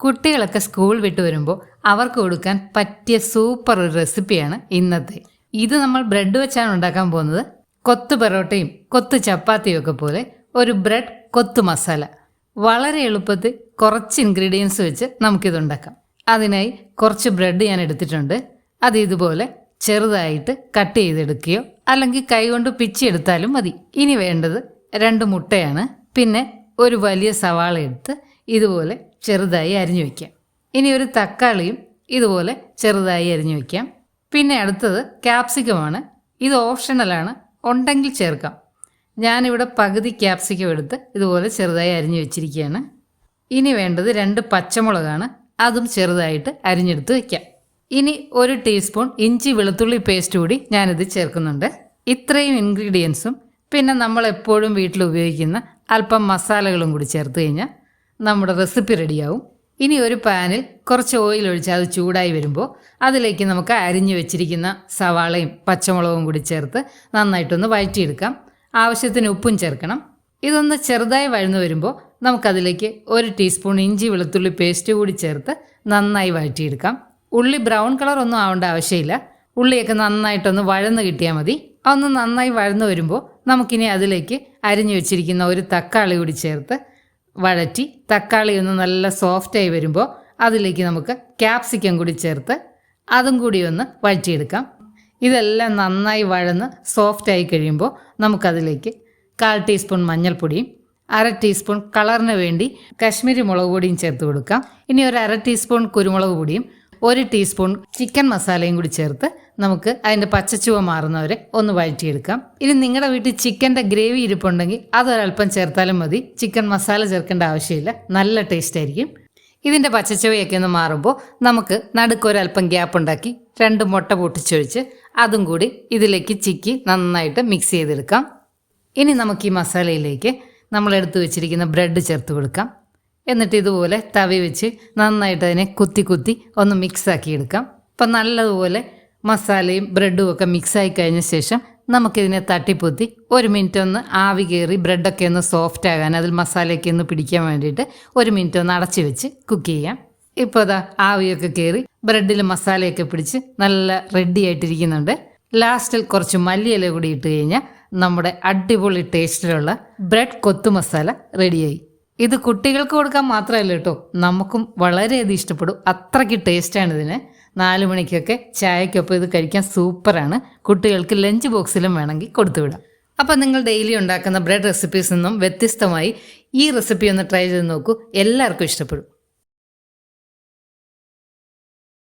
കുട്ടികളൊക്കെ സ്കൂൾ വിട്ട് വരുമ്പോൾ അവർക്ക് കൊടുക്കാൻ പറ്റിയ സൂപ്പർ ഒരു റെസിപ്പിയാണ് ഇന്നത്തെ. ഇത് നമ്മൾ ബ്രെഡ് വെച്ചാണ് ഉണ്ടാക്കാൻ പോകുന്നത്. കൊത്തു പെറോട്ടയും കൊത്തു ചപ്പാത്തിയും ഒക്കെ പോലെ ഒരു ബ്രെഡ് കൊത്തു മസാല. വളരെ എളുപ്പത്തിൽ കുറച്ച് ഇൻഗ്രീഡിയൻസ് വെച്ച് നമുക്കിത് ഉണ്ടാക്കാം. അതിനായി കുറച്ച് ബ്രെഡ് ഞാൻ എടുത്തിട്ടുണ്ട്. അത് ഇതുപോലെ ചെറുതായിട്ട് കട്ട് ചെയ്തെടുക്കുകയോ അല്ലെങ്കിൽ കൈകൊണ്ട് പിച്ചെടുത്താലും മതി. ഇനി വേണ്ടത് രണ്ട് മുട്ടയാണ്. പിന്നെ ഒരു വലിയ സവാള എടുത്ത് ഇതുപോലെ ചെറുതായി അരിഞ്ഞു വയ്ക്കാം. ഇനി ഒരു തക്കാളിയും ഇതുപോലെ ചെറുതായി അരിഞ്ഞു വയ്ക്കാം. പിന്നെ അടുത്തത് ക്യാപ്സിക്കമാണ്. ഇത് ഓപ്ഷണലാണ് ഉണ്ടെങ്കിൽ ചേർക്കാം. ഞാനിവിടെ പകുതി ക്യാപ്സിക്കം എടുത്ത് ഇതുപോലെ ചെറുതായി അരിഞ്ഞു വെച്ചിരിക്കുകയാണ്. ഇനി വേണ്ടത് രണ്ട് പച്ചമുളകാണ്. അതും ചെറുതായിട്ട് അരിഞ്ഞെടുത്ത് വയ്ക്കാം. ഇനി ഒരു ടീസ്പൂൺ ഇഞ്ചി വെളുത്തുള്ളി പേസ്റ്റ് കൂടി ഞാനിത് ചേർക്കുന്നുണ്ട്. ഇത്രയും ഇൻഗ്രീഡിയൻസും പിന്നെ നമ്മൾ എപ്പോഴും വീട്ടിൽ ഉപയോഗിക്കുന്ന അല്പം മസാലകളും കൂടി ചേർത്ത് കഴിഞ്ഞാൽ നമ്മുടെ റെസിപ്പി റെഡിയാവും. ഇനി ഒരു പാനിൽ കുറച്ച് ഓയിൽ ഒഴിച്ച് അത് ചൂടായി വരുമ്പോൾ അതിലേക്ക് നമുക്ക് അരിഞ്ഞു വെച്ചിരിക്കുന്ന സവാളയും പച്ചമുളകും കൂടി ചേർത്ത് നന്നായിട്ടൊന്ന് വഴറ്റിയെടുക്കാം. ആവശ്യത്തിന് ഉപ്പും ചേർക്കണം. ഇതൊന്ന് ചെറുതായി വഴന്നു വരുമ്പോൾ നമുക്കതിലേക്ക് ഒരു ടീസ്പൂൺ ഇഞ്ചി വെളുത്തുള്ളി പേസ്റ്റ് കൂടി ചേർത്ത് നന്നായി വഴറ്റിയെടുക്കാം. ഉള്ളി ബ്രൗൺ കളർ ഒന്നും ആവേണ്ട ആവശ്യമില്ല. ഉള്ളിയൊക്കെ നന്നായിട്ടൊന്ന് വഴന്ന് കിട്ടിയാൽ മതി. അതൊന്ന് നന്നായി വഴന്നു വരുമ്പോൾ നമുക്കിനി അതിലേക്ക് അരിഞ്ഞു വെച്ചിരിക്കുന്ന ഒരു തക്കാളി കൂടി ചേർത്ത് വഴറ്റി തക്കാളി ഒന്ന് നല്ല സോഫ്റ്റായി വരുമ്പോൾ അതിലേക്ക് നമുക്ക് ക്യാപ്സിക്കം കൂടി ചേർത്ത് അതും കൂടി ഒന്ന് വഴറ്റിയെടുക്കാം. ഇതെല്ലാം നന്നായി വഴന്ന് സോഫ്റ്റായി കഴിയുമ്പോൾ നമുക്കതിലേക്ക് കാൽ ടീസ്പൂൺ മഞ്ഞൾപ്പൊടിയും അര ടീസ്പൂൺ കളറിന് വേണ്ടി കശ്മീരി മുളക് പൊടിയും ചേർത്ത് കൊടുക്കാം. ഇനി ഒരു അര ടീസ്പൂൺ കുരുമുളക് പൊടിയും ഒരു ടീസ്പൂൺ ചിക്കൻ മസാലയും കൂടി ചേർത്ത് നമുക്ക് അതിന്റെ പച്ചച്ചുവ മാറുന്നവരെ ഒന്ന് വഴറ്റിയെടുക്കാം. ഇനി നിങ്ങളുടെ വീട്ടിൽ ചിക്കന്റെ ഗ്രേവി ഇരിപ്പുണ്ടെങ്കിൽ അതൊരൽപ്പം ചേർത്താലും മതി. ചിക്കൻ മസാല ചേർക്കേണ്ട ആവശ്യമില്ല. നല്ല ടേസ്റ്റ് ആയിരിക്കും. ഇതിന്റെ പച്ചച്ചുവയൊക്കെ ഒന്ന് മാറുമ്പോൾ നമുക്ക് നടുക്കൊരൽപ്പം ഗ്യാപ്പ് ഉണ്ടാക്കി രണ്ട് മുട്ട പൊട്ടിച്ചൊഴിച്ച് അതും കൂടി ഇതിലേക്ക് ചിക്കി നന്നായിട്ട് മിക്സ് ചെയ്തെടുക്കാം. ഇനി നമുക്ക് ഈ മസാലയിലേക്ക് നമ്മൾ എടുത്തു വെച്ചിരിക്കുന്ന ബ്രെഡ് ചേർത്ത് കൊടുക്കാം. എന്നിട്ട് ഇതുപോലെ തവി വെച്ച് നന്നായിട്ട് അതിനെ കുത്തി കുത്തി ഒന്ന് മിക്സാക്കി എടുക്കാം. അപ്പം നല്ലതുപോലെ മസാലയും ബ്രെഡും ഒക്കെ മിക്സായി കഴിഞ്ഞ ശേഷം നമുക്കിതിനെ തട്ടിപ്പൊത്തി ഒരു മിനിറ്റ് ഒന്ന് ആവി കയറി ബ്രെഡൊക്കെ ഒന്ന് സോഫ്റ്റ് ആകാൻ അതിൽ മസാലയൊക്കെ ഒന്ന് പിടിക്കാൻ വേണ്ടിയിട്ട് ഒരു മിനിറ്റ് ഒന്ന് അടച്ചു വെച്ച് കുക്ക് ചെയ്യാം. ഇപ്പോൾ അതാ ആവിയൊക്കെ കയറി ബ്രെഡിൽ മസാലയൊക്കെ പിടിച്ച് നല്ല റെഡി ആയിട്ടിരിക്കുന്നുണ്ട്. ലാസ്റ്റിൽ കുറച്ച് മല്ലിയില കൂടി ഇട്ട് കഴിഞ്ഞാൽ നമ്മുടെ അടിപൊളി ടേസ്റ്റിലുള്ള ബ്രെഡ് കൊത്തു മസാല റെഡിയായി ഇത് കുട്ടികൾക്ക് കൊടുക്കാൻ മാത്രമല്ല കേട്ടോ. നമുക്കും വളരെയധികം ഇഷ്ടപ്പെടും. അത്രയ്ക്ക് ടേസ്റ്റാണ് ഇതിന്. നാല് മണിക്കൊക്കെ ചായക്കൊപ്പം ഇത് കഴിക്കാൻ സൂപ്പറാണ് കുട്ടികൾക്ക് ലഞ്ച് ബോക്സിലും വേണമെങ്കിൽ കൊടുത്തുവിടാം അപ്പോൾ നിങ്ങൾ ഡെയിലി ഉണ്ടാക്കുന്ന ബ്രെഡ് റെസിപ്പീസ് നിന്നും വ്യത്യസ്തമായി ഈ റെസിപ്പി ഒന്ന് ട്രൈ ചെയ്ത് നോക്കൂ. എല്ലാവർക്കും ഇഷ്ടപ്പെടും.